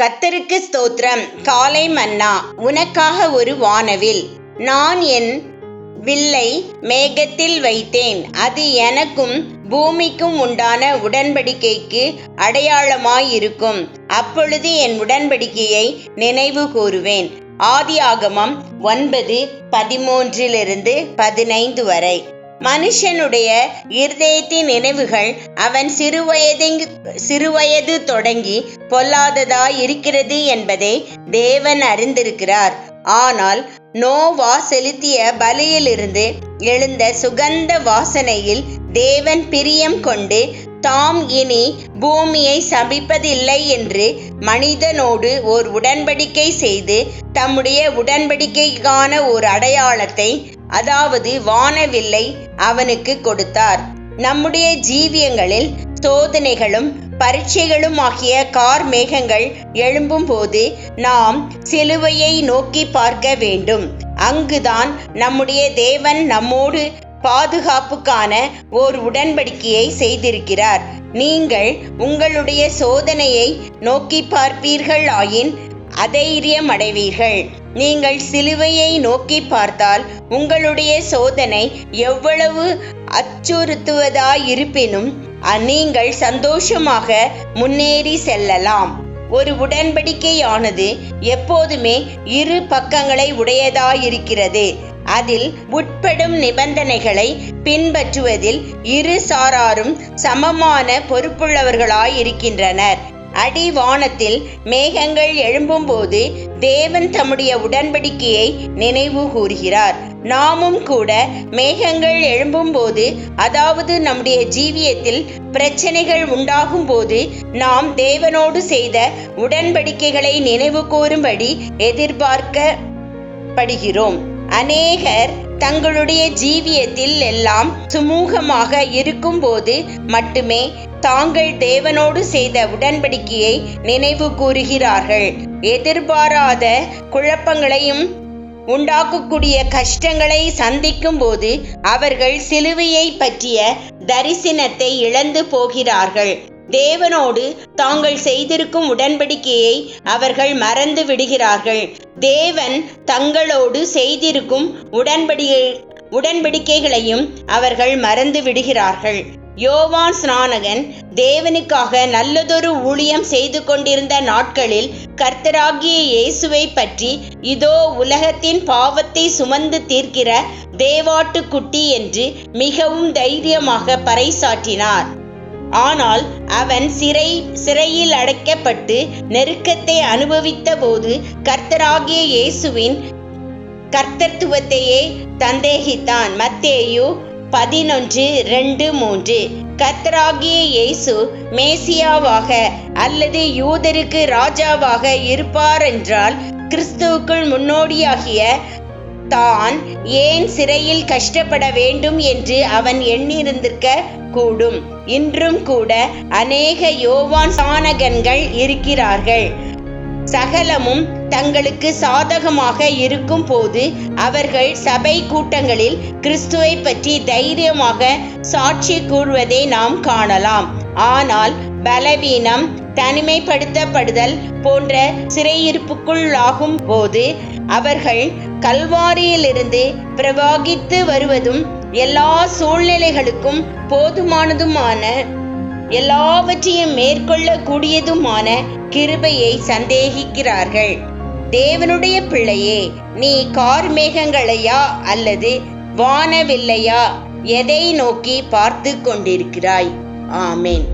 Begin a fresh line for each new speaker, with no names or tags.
கத்தருக்கு ஸ்தோத்திரம். காலை மன்னா உனக்காக ஒரு வானவில். நான் என் வில்லை மேகத்தில் வைத்தேன். அது எனக்கும் பூமிக்கும் உண்டான உடன்படிக்கைக்கு அடையாளமாயிருக்கும். அப்பொழுது என் உடன்படிக்கையை நினைவு கூறுவேன். ஆதியாகமம் ஒன்பது பதிமூன்றிலிருந்து பதினைந்து வரை. மனுஷனுடைய இருதயத்தின் நினைவுகள் அவன் சிறுவயது சிறுவயது தொடங்கி பொல்லாததாய் இருக்கிறது என்பதை தேவன் அறிந்திருக்கிறார். ஆனால் நோவா செலுத்திய பலியிலிருந்து எழுந்த சுகந்த வாசனையில் தேவன் பிரியம் கொண்டு தாம் இனி பூமியை சபிப்பதில்லை என்று மனிதனோடு ஓர் உடன்படிக்கை செய்து தம்முடைய உடன்படிக்கைக்கான ஒரு அடையாளத்தை அதாவது வானவில்லை அவனுக்கு கொடுத்தார். நம்முடைய ஜீவியங்களில் சோதனைகளும் பரீட்சைகளும் ஆகிய கார் மேகங்கள் எழும்பும் போது நாம் சிலுவையை நோக்கி பார்க்க வேண்டும். அங்குதான் நம்முடைய தேவன் நம்மோடு பாதுகாப்புக்கான ஓர் உடன்படிக்கையை செய்திருக்கிறார். நீங்கள் உங்களுடைய சோதனையை நோக்கி பார்ப்பீர்கள் ஆயின் அதைரியம் அடைவீர்கள். நீங்கள் சிலுவையை நோக்கி பார்த்தால் உங்களுடைய சோதனை எவ்வளவு அச்சுறுத்துவதாயிருப்பினும் நீங்கள் சந்தோஷமாக முன்னேறி செல்லலாம். ஒரு உடன்படிக்கையானது எப்போதுமே இரு பக்கங்களை உடையதாயிருக்கிறது. அதில் உட்படும் நிபந்தனைகளை பின்பற்றுவதில் இரு சாராரும் சமமான பொறுப்புள்ளவர்களாயிருக்கின்றனர். அடிவானத்தில் மேகங்கள் எழும்பும்போது தேவன் தம்முடைய உடன்படிக்கையை நினைவு கூறுகிறார். நாமும் கூட மேகங்கள் எழும்பும்போது அதாவது நம்முடைய ஜீவியத்தில் பிரச்சனைகள் உண்டாகும் போது நாம் தேவனோடு செய்த உடன்படிக்கைகளை நினைவு கூறும்படி எதிர்பார்க்கப்படுகிறோம். அநேகர் தங்களுடைய ஜீவியத்தில் எல்லாம் சுமூகமாக இருக்கும்போது மட்டுமே தாங்கள் தேவனோடு செய்த உடன்படிக்கையை நினைவு கூறுகிறார்கள். எதிர்பாராத குழப்பங்களையும் உண்டாக்கக்கூடிய கஷ்டங்களை சந்திக்கும் போது அவர்கள் சிலுவையை பற்றிய தரிசனத்தை இழந்து போகிறார்கள். தேவனோடு தாங்கள் செய்திருக்கும் உடன்படிக்கையை அவர்கள் மறந்து விடுகிறார்கள். தேவன் தங்களோடு செய்திருக்கும் உடன்படிக்கை உடன்படிக்கைகளையும் அவர்கள் மறந்து விடுகிறார்கள். யோவான் ஸ்நானகன் தேவனுக்காக நல்லதொரு ஊழியம் செய்து கொண்டிருந்த நாட்களில் கர்த்தராகிய இயேசுவை பற்றி இதோ உலகத்தின் பாவத்தை சுமந்து தீர்க்கிற தேவாட்டுக்குட்டி என்று மிகவும் தைரியமாக பறைசாற்றினார். ஆனால் அவன் சிறை சிறையில் அடைக்கப்பட்டு நெருக்கத்தை அனுபவித்த போது கர்த்தராகிய இயேசுவின் கர்த்தத்துவத்தையே சந்தேகித்தான் மத்தேயு பதினொன்று ரெண்டு மூன்று. கர்த்தராகிய இயேசு மேசியாவாக அல்லது யூதருக்கு ராஜாவாக இருப்பார் என்றால் கிறிஸ்துவுக்குள் முன்னோடியாகிய தான் ஏன் சிறையில் கஷ்டப்பட வேண்டும் என்று அவன் எண்ணியிருந்திருக்க கூடும். இன்றும் கூட அநேக யோவான் சாணகன்கள் இருக்கிறார்கள். சகலமும் தங்களுக்கு சாதகமாக இருக்கும் போது அவர்கள் சபை கூட்டங்களில் கிறிஸ்துவை பற்றி தைரியமாக சாட்சி கூறுவதை நாம் காணலாம். ஆனால் பலவீனம் தனிமைப்படுத்தப்படுதல் போன்ற சிறையிருப்புக்குள்ளாகும் போது அவர்கள் கல்வாரியிலிருந்து பிரவாகித்து வருவதும் எல்லா சூழ்நிலைகளுக்கும் போதுமானதுமான எல்லாவற்றையும் மேற்கொள்ளக்கூடியதுமான கிருபையை சந்தேகிக்கிறார்கள். தேவனுடைய பிள்ளையே நீ கார்மேகங்களையா அல்லது வானவில்லையா? எதை நோக்கி பார்த்து கொண்டிருக்கிறாய்? ஆமேன்